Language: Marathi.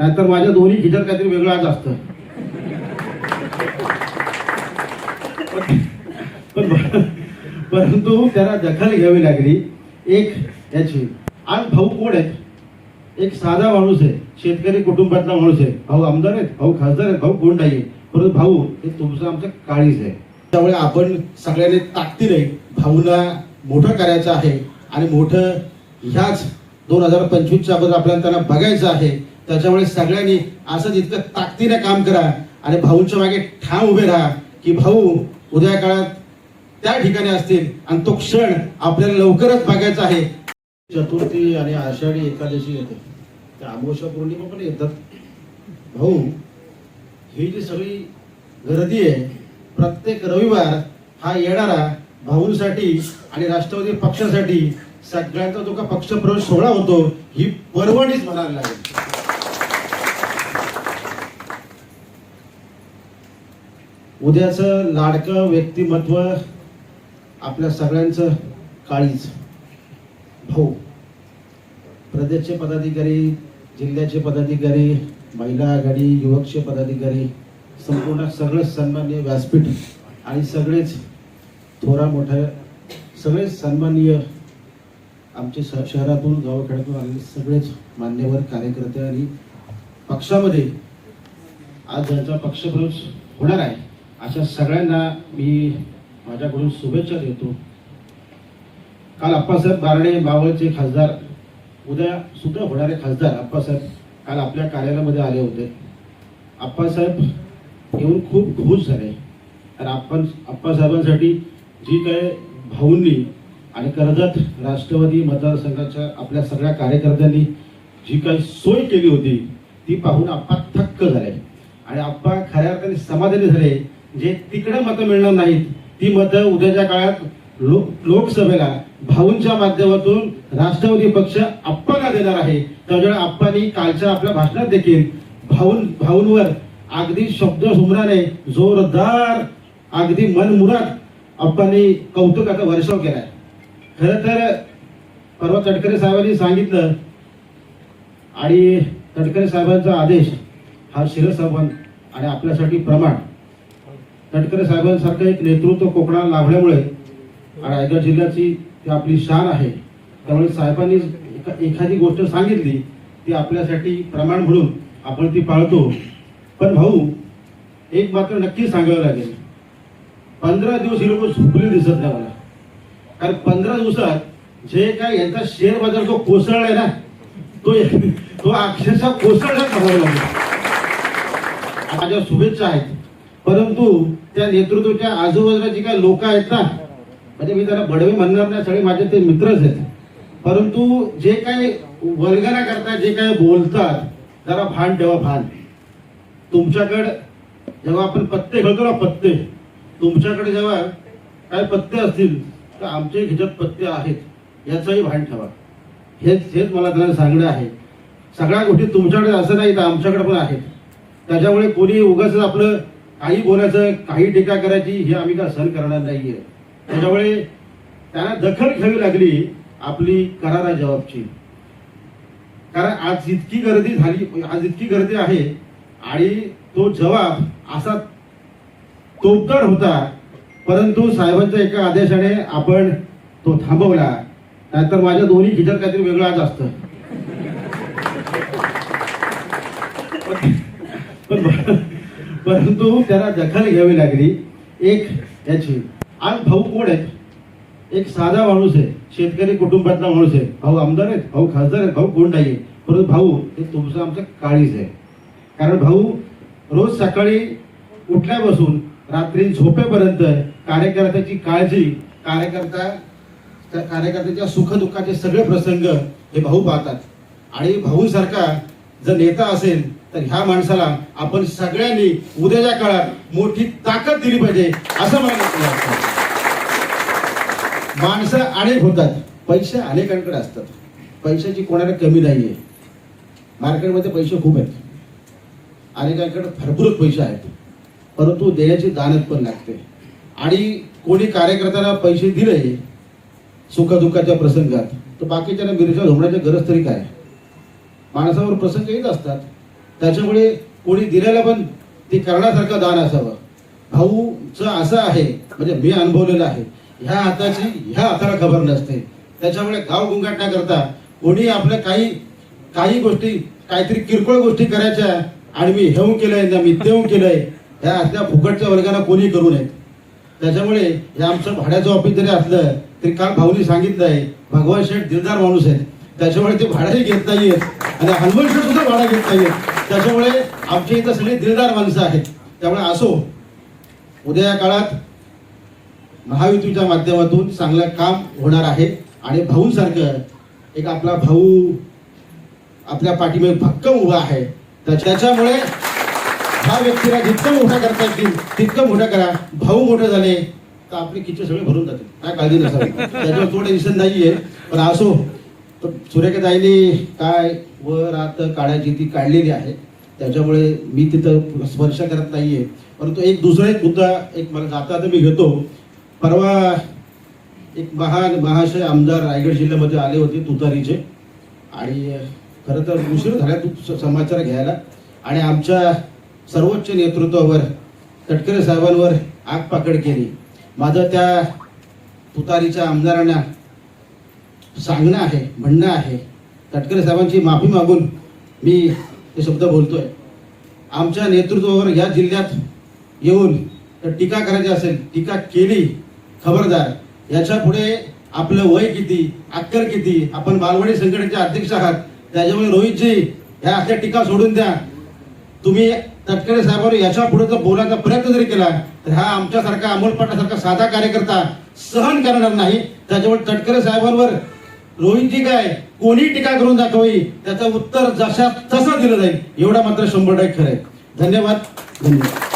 नाहीतर माझ्या दोन्ही खिचर काहीतरी वेगळाच असतं. परंतु त्याला दखल घ्यावी लागली. एक याची. आज भाऊ कोण आहेत? एक साधा माणूस आहे. शेतकरी कुटुंबातला माणूस आहे. भाऊ आमदार आहेत? भाऊ खासदार आहेत? भाऊ कोण नाही परंतु भाऊ हे तुमचं आमचं काळीज आहे. त्यामुळे आपण सगळ्यांनी ताकदीने भाऊला मोठं करायचं आहे आणि मोठं ह्याच दोन हजार पंचवीसच्या अगोदर आपल्याला त्यांना बघायचं आहे. त्याच्यामुळे सगळ्यांनी असं इतकं ताकदीने काम करा आणि भाऊंच्या मागे ठाम उभे राहा की भाऊ उद्या काळात त्या ठिकाणी असतील आणि तो क्षण आपल्याला लवकरच बघायचा आहे. चतुर्थी आणि आषाढी एकादशी येते. त्या अमावस्या पौर्णिमा पण येतात. भाऊ ही जी सगळी गर्दी आहे प्रत्येक रविवार हा येणारा भाऊंसाठी आणि राष्ट्रवादी पक्षासाठी सगळ्यांचा जो का पक्षप्रवेश सोहळा होतो ही पर्वणीच म्हणायला लागेल. उद्याचं लाडकं व्यक्तिमत्व आपल्या सगळ्यांचं काळीच भाऊ. प्रदेशचे पदाधिकारी जिल्ह्याचे पदाधिकारी महिला आघाडी युवकचे पदाधिकारी संपूर्ण सगळंच सन्माननीय व्यासपीठ आणि सगळेच थोरा मोठ्या सगळेच सन्माननीय आमचे श शहरातून गावखेड्यातून आलेले सगळेच मान्यवर कार्यकर्ते आणि पक्षामध्ये आज ज्यांचा पक्षप्रवेश होणार आहे अशा सगळ्यांना मी माझ्याकडून शुभेच्छा देतो. काल अप्पासाहेब बारणे मावळचे खासदार उद्या सुद्धा होणारे खासदार अप्पासाहेब काल आपल्या कार्यालयामध्ये आले होते. अप्पासाहेब येऊन खूप खुश झाले. तर आपण अप्पासाहेबांसाठी जी काय भाऊंनी आणि कर्जत राष्ट्रवादी मतदारसंघाच्या आपल्या सगळ्या कार्यकर्त्यांनी जी काही सोय केली होती ती पाहून आप्पा थक्क झाले. आणि आप्पा खऱ्या अर्थाने समाधानी झाले. जे तिकडे मतं मिळणार नाहीत ती मतं उद्याच्या काळात लोक लोकसभेला भाऊंच्या माध्यमातून राष्ट्रवादी पक्ष आप्पाला देणार आहे. त्यामुळे आप्पांनी कालच्या आपल्या भाषणात देखील भाऊन भाऊंवर अगदी शब्द सुमराने जोरदार अगदी मनमुरात आप्पांनी कौतुकाचा वर्षाव केलाय. खरं तर परवा तटकरे साहेबांनी सांगितलं आणि तटकरे साहेबांचा आदेश हा शिरसाहेबां आणि आपल्यासाठी प्रमाण तटकरे साहेबांसारखं एक नेतृत्व कोकणाला लाभल्यामुळे रायगड जिल्ह्याची ती आपली शान आहे. त्यामुळे साहेबांनी एखादी गोष्ट सांगितली ती आपल्यासाठी प्रमाण म्हणून आपण ती पाळतो. पण भाऊ एक मात्र नक्की सांगावं लागेल. पंधरा दिवस ही लोक झोपले दिसत नाही मला. कारण पंधरा दिवसात जे काय यांचा शेअर बाजार जो कोसळलाय ना तो तो अक्षरशः कोसळला लागेल माझ्या शुभेच्छा आहेत. परंतु त्या नेतृत्वाच्या आजूबाजूला जी काही लोक आहेत ना म्हणजे मी त्याला बडवे म्हणणार नाही सगळे माझे ते मित्रच आहेत. परंतु जे काही वर्गना करता जे काही बोलतात जरा भान ठेवा भान. तुमच्याकडे जेव्हा आपण पत्ते खेळतो ना पत्ते तुमच्याकडे जेव्हा काही पत्ते असतील तर आमचे ह्याच्यात पत्ते आहेत. याचंही भान ठेवा. हेच हेच मला त्यांना सांगणं आहे. सगळ्या गोष्टी तुमच्याकडे असं नाही तर आमच्याकडे पण आहेत. त्याच्यामुळे कोणी उगाच आपलं काही बोलायचं काही टीका करायची ही आम्ही का सहन करणार नाहीये. त्याच्यामुळे त्यांना दखल घ्यावी लागली आपली करारा जबाबची. कारण आज इतकी गर्दी झाली आज इतकी गर्दी आहे आणि तो जबाब असा तोपदार होता परंतु साहेबांच्या एका आदेशाने आपण तो थांबवला. नाहीतर माझ्या दोन्ही खिचर काहीतरी वेगळं आज असतं. पण परंतु त्याला दखल घ्यावी लागली. एक याची. आज भाऊ कोण आहेत? एक साधा माणूस आहे. शेतकरी कुटुंबातला माणूस आहे. भाऊ आमदार आहेत भाऊ खासदार आहेत भाऊ कोण नाही परंतु भाऊ हे तुमचं आमचं काळीज आहे. कारण भाऊ रोज सकाळी उठल्यापासून रात्री झोपेपर्यंत कार्यकर्त्याची काळजी कार्यकर्ता त्या कार्यकर्त्याच्या सुखदुःखाचे सगळे प्रसंग हे भाऊ पाहतात. आणि भाऊसारखा जर नेता असेल तर ह्या माणसाला आपण सगळ्यांनी उद्याच्या काळात मोठी ताकद दिली पाहिजे असं मला माणसं अनेक होतात. पैसे अनेकांकडे असतात. पैशाची कोणाला कमी नाही आहे मार्केटमध्ये पैसे खूप आहेत. अनेकांकडे भरपूरच पैसे आहेत. परंतु देण्याची दानत पण लागते. आणि कोणी कार्यकर्त्याला पैसे दिले सुखदुःखाच्या प्रसंगात तर बाकीच्यांना बिरशा झोमण्याची गरज तरी काय? माणसावर प्रसंग येत असतात. त्याच्यामुळे कोणी दिलेलं पण ते करण्यासारखं दान असावं. भाऊचं असं आहे म्हणजे मी अनुभवलेलं आहे ह्या हाताची ह्या हाताला खबर नसते. त्याच्यामुळे गाव गुंगाटण्याकरता कोणी आपल्या काही काही गोष्टी काहीतरी किरकोळ गोष्टी करायच्या आणि मी हेऊ केलंय ना मी तेऊ केलंय ह्या असल्या फुकटच्या वर्गाला कोणी करू नयेत त्याच्यामुळे हे आमचं भाड्याचं ऑफिस जरी असलं तरी काल भाऊनी सांगितलं आहे भगवान शेठ दिलदार माणूस आहेत. त्याच्यामुळे ते भाडंही घेत नाहीयेत आणि हनुमान शेठ सुद्धा भाडं घेत नाहीयेत. त्याच्यामुळे आमच्या इथं सगळी दिलदार माणसं आहेत. त्यामुळे असो उद्या या काळात महायुतीच्या माध्यमातून चांगलं काम होणार आहे. आणि भाऊंसारखं एक आपला भाऊ आपल्या पाठीमध्ये भक्कम उभा आहे. तर त्याच्यामुळे ह्या व्यक्तीला जितकं मोठा करता येतील तितकं मोठं करा. भाऊ मोठे झाले तर आपले किच्चे सगळे भरून जातील. काय काळजी नसावी. त्याच्यावर थोडं दिसत नाहीये पण असो तर सुरेखाताईने काय वर आत काढायची ती काढलेली आहे त्याच्यामुळे मी तिथं स्पर्श करत नाही आहे परंतु एक दुसरा एक मुद्दा एक मला जाता आता मी घेतो. परवा एक महान महाशय आमदार रायगड जिल्ह्यामध्ये आले होते तुतारीचे. आणि खरं तर उशीर झाला तू समाचार घ्यायला. आणि आमच्या सर्वोच्च नेतृत्वावर तटकरे साहेबांवर आग पाकड केली. माझं त्या तुतारीच्या आमदारांना सांगणं आहे म्हणणं आहे. तटकरे साहेबांची माफी मागून मी हे शब्द बोलतोय. आमच्या नेतृत्वावर या जिल्ह्यात येऊन तर टीका करायची असेल टीका केली खबरदार याच्यापुढे आपलं वय किती अक्कल किती आपण बालवाडी संघटनेचे अध्यक्ष आहात त्याच्यामुळे रोहितजी ह्या अशा टीका सोडून द्या. तुम्ही तटकरे साहेबांवर याच्यापुढे जर बोलायचा प्रयत्न जरी केला तर हा आमच्यासारखा अमोल पाटासारखा साधा कार्यकर्ता सहन करणार नाही. त्याच्यामुळे तटकरे साहेबांवर रोहितजी काय कोणी टीका करून दाखवी त्याचं उत्तर जशा तसं दिलं जाईल एवढा मात्र शंभर टक्के खरं आहे. धन्यवाद धन्यवाद.